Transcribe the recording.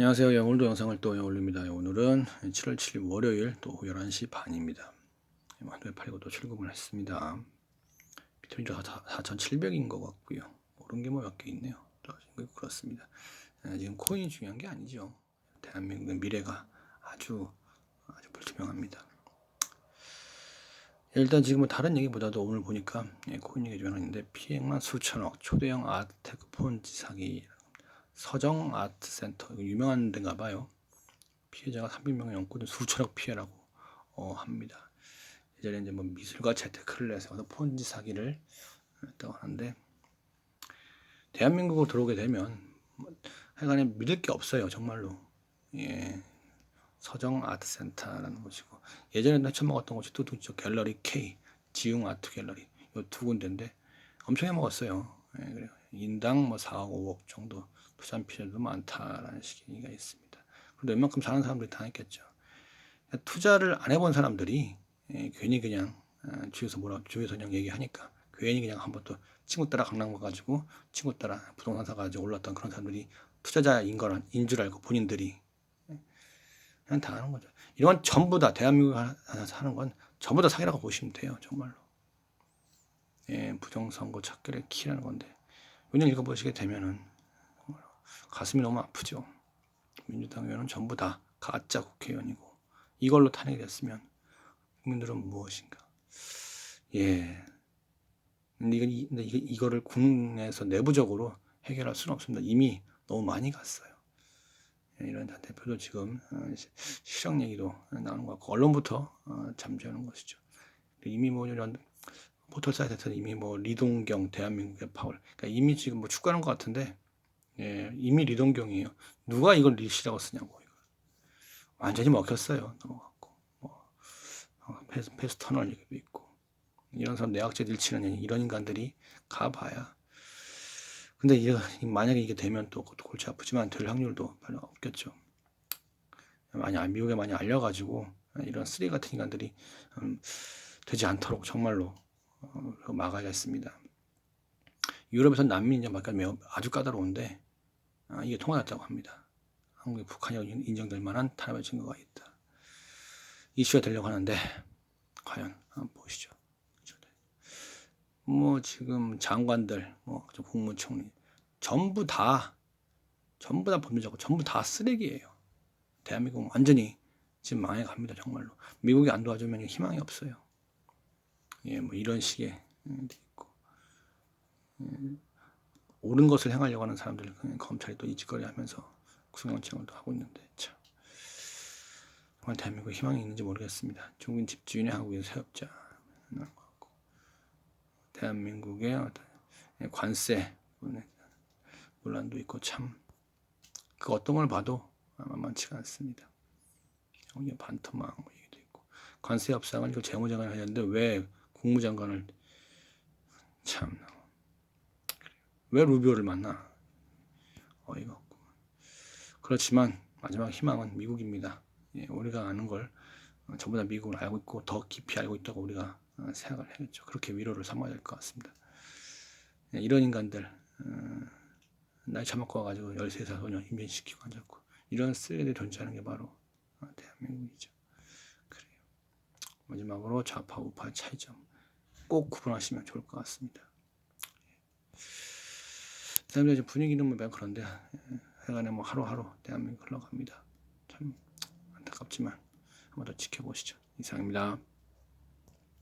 안녕하세요. 예, 오늘도 영상을 또 올립니다. 예, 오늘은 7월 7일 월요일 또 11시 반입니다. 만두에 팔고 또 출금을 했습니다. 비트코인도 4,700인 것 같고요. 오른 게 뭐 몇 개 있네요. 그렇습니다. 예, 지금 코인이 중요한 게 아니죠. 대한민국의 미래가 아주 아주 불투명합니다. 예, 일단 지금 뭐 다른 얘기보다도 오늘 보니까 예, 코인 얘기 좀 하는데 피해만 수천억 초대형 아테크 폰지 사기 서정 아트 센터. 유명한 데인가 봐요. 피해자가 300명이 넘고 수천억 피해라고 어, 합니다. 예전에 이제 뭐 미술가 재테크를 해서 폰지 사기를 했다고 하는데 대한민국으로 들어오게 되면 뭐 하여간에 믿을 게 없어요 정말로. 예. 서정 아트 센터라는 곳이고. 예전에 처음 먹었던 곳이 또 있죠. 갤러리 K. 지웅 아트 갤러리. 요두 군데인데 엄청 해먹었어요 인당 뭐 4억 5억 정도 부산 피해도 많다라는 식의 가 있습니다. 그런데 웬만큼 사는 사람들이 다 했겠죠. 투자를 안 해본 사람들이 예, 괜히 그냥 아, 주위에서 뭐라 주위에서 그냥 얘기하니까 괜히 그냥 한번 또 친구 따라 강남 가가지고 친구 따라 부동산 사가지고 올랐던 그런 사람들이 투자자인 거란 인줄 알고 본인들이 예, 그냥 다 하는 거죠. 이런 전부 다 대한민국 사는 건 전부 다 사기라고 보시면 돼요. 정말로. 예, 부정선거 찾기를 키라는 건데 오늘 읽어보시게 되면은 가슴이 너무 아프죠. 민주당 의원은 전부 다 가짜 국회의원이고 이걸로 탄핵이 됐으면 국민들은 무엇인가? 예. 근데 이거, 근데 이거, 이거를 국내에서 내부적으로 해결할 수는 없습니다. 이미 너무 많이 갔어요. 예, 이런 대표도 지금 어, 실형 얘기도 나오는 것 같고 언론부터 어, 잠재우는 것이죠. 이미 뭐 이런 포털 사이트에서 이미 뭐 리동경 대한민국의 파월 그러니까 이미 지금 뭐 축구하는 것 같은데 예, 이미 리동경이에요. 누가 이걸 리시라고 쓰냐고. 이걸. 완전히 먹혔어요. 넘어갔고. 뭐, 어, 패스, 패스 터널 얘기도 있고. 이런 사람 내학제 일치는 이런 인간들이 가봐야. 근데 이게, 만약에 이게 되면 또 골치 아프지만 될 확률도 별로 없겠죠. 많이, 미국에 많이 알려가지고 이런 쓰레기 같은 인간들이 음, 되지 않도록 정말로 어, 막아야겠습니다. 유럽에서 난민 인정 받기가 매우 아주 까다로운데 아, 이게 통하였다고 합니다. 한국의 북한이 인정될 만한 탄압의 증거가 있다. 이슈가 되려고 하는데 과연 한번 보시죠. 뭐 지금 장관들, 뭐 국무총리 전부 다 전부 다 법률적으로 전부 다 쓰레기예요. 대한민국은 완전히 지금 망해갑니다. 정말로 미국이 안 도와주면 희망이 없어요. 예, 뭐 이런 식의 음, 있고. 예. 옳은 것을 행하려고 하는 사람들 검찰이 또 이짓거리 하면서 구속영장을 또 하고 있는데 참 정말 대한민국 희망이 있는지 모르겠습니다. 중국인 집주인의 한국인 세업자 대한민국의 관세 논란도 있고 참 그 어떤 걸 봐도 만만치가 않습니다. 반토막 뭐 얘기도 있고 관세 협상을 이거 재무장관을 해야 되는데 왜 국무장관을 참왜 루비오를 만나? 어이가 없고. 그렇지만 마지막 희망은 미국입니다. 예, 우리가 아는 걸 어, 전부 다 미국을 알고 있고 더 깊이 알고 있다고 우리가 어, 생각을 해야겠죠. 그렇게 위로를 삼아야 될 것 같습니다. 예, 이런 인간들 어, 나이 처먹고 와가지고 13살 소년 임신시키고 앉았고 이런 쓰레기들이 존재하는 게 바로 어, 대한민국이죠. 그래요. 마지막으로 좌파 우파 차이점 꼭 구분하시면 좋을 것 같습니다. 그다음에 이제 분위기는 뭐 그런데 해간에 뭐 하루하루 대한민국 흘러갑니다. 참 안타깝지만 한번 더 지켜보시죠. 이상입니다.